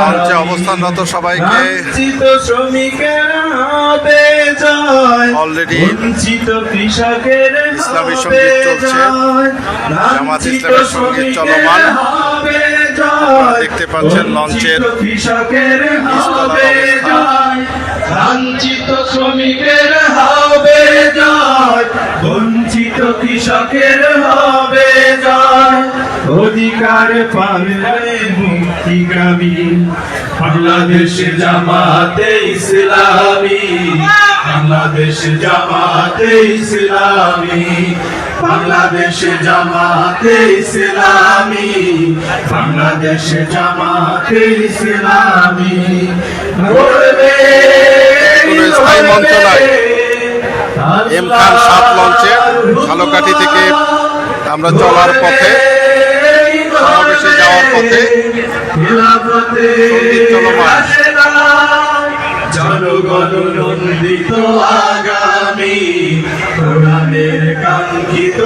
লঞ্চে অবস্থানরত সবাইকে জয় কৃষকের ইসলামী সংগীত চলছে। জামাত ইসলামের সংগীত চলমান। দেখতে পাচ্ছেন লঞ্চের লাঞ্ছিত শ্রমিকের হবে জয় বঞ্চিত কৃষকের হবে জয় অধিকার পাবে মুক্তিকামী বাংলাদেশ জামাতে ইসলামী। বাংলাদেশ জামাতে ইসলামী। বাংলাদেশ জামাতে ইসলামী। বাংলাদেশ জামাতে ইসলামী। মঞ্চ এম খান সাত লঞ্চে ঝালকাঠি থেকে আমরা চলার পথে যাওয়ার পথে সংগীত চলমান। জনগণ নন্দিত আগামী কোরআনের কাঙ্ক্ষিত